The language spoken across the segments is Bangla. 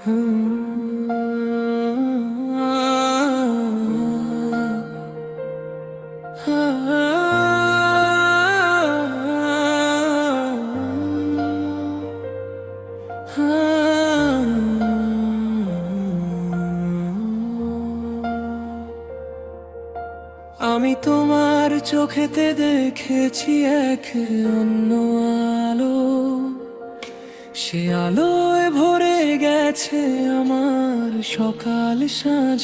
আমি তোমার চোখেতে দেখেছি এক অন্য আলো। সে আলোয় ভরে গেছে আমার সকাল সাঁঝ।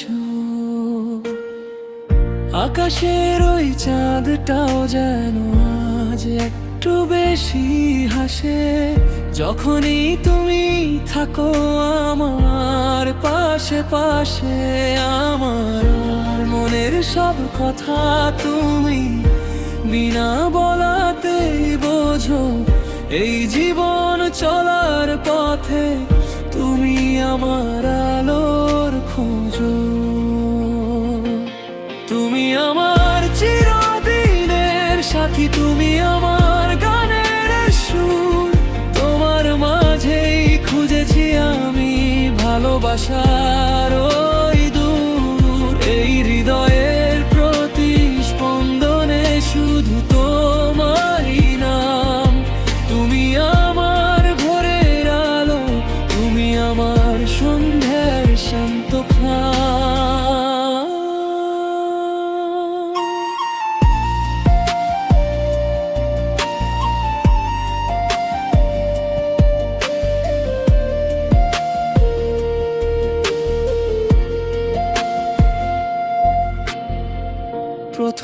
আকাশের ওই চাঁদটাও যেন আজ একটু বেশি হাসে। যখনই তুমি থাকো আমার পাশে পাশে, আমার মনের সব কথা তুমি বিনা বলাতেই বোঝো। এই জীবন চলার পথে আমার আলোর খুঁজো। তুমি আমার চিরদিনের সাথী, তুমি আমার গানের সুর। তোমার মাঝেই খুঁজেছি আমি ভালোবাসার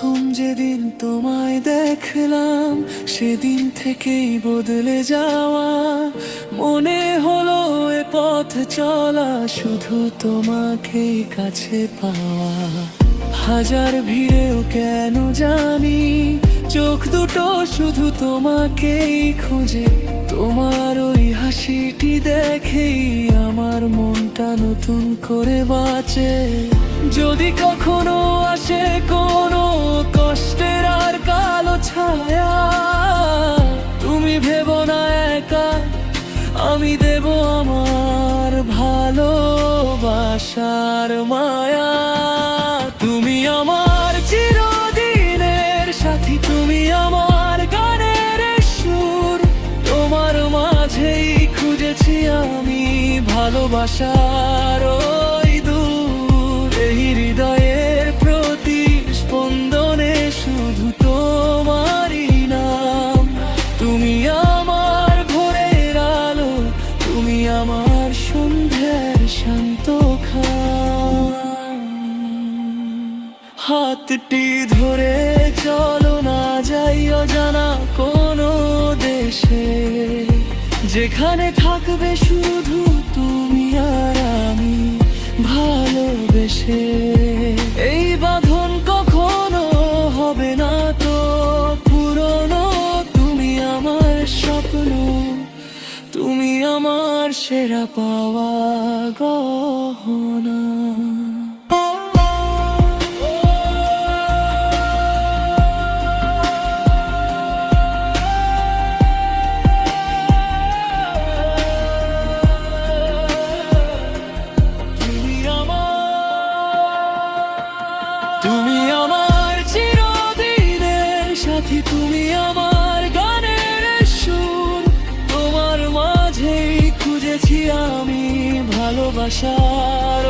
প্রথম যেদিন তোমায় দেখলাম, সেদিন থেকেই বদলে যাওয়া। মনে হলো এ পথ চলা শুধু তোমাকেই কাছে পাওয়া। হাজার ভিড়েও কেন জানি, চোখ দুটো শুধু তোমাকেই খুঁজে। তোমার ওই হাসিটি দেখেই আমার মনটা নতুন করে বাঁচে। যদি কখনো আসে কোনো কষ্টের আর কালো ছায়া, তুমি ভেবো না একা, আমি দেব আমার ভালোবাসার মায়া। তুমি আমার চিরদিনের সাথী, তুমি আমার গানের সুর। তোমার মাঝেই খুঁজেছি আমি ভালোবাসার হাতটি ধরে চলো না যাইও জানা কোনো দেশে। যেখানে থাকবে শুধু তুমি আর আমি ভালোবেসে। এই বাঁধন কখনো হবে না তো, পুরনো তুমি আমার স্বপ্ন। তুমি আমার সেরা পাওয়া গহনা। তুমি আমার চিরদিনের সাথী তুমি আমার গানের সুর। তোমার মাঝেই খুঁজেছি আমি ভালোবাসার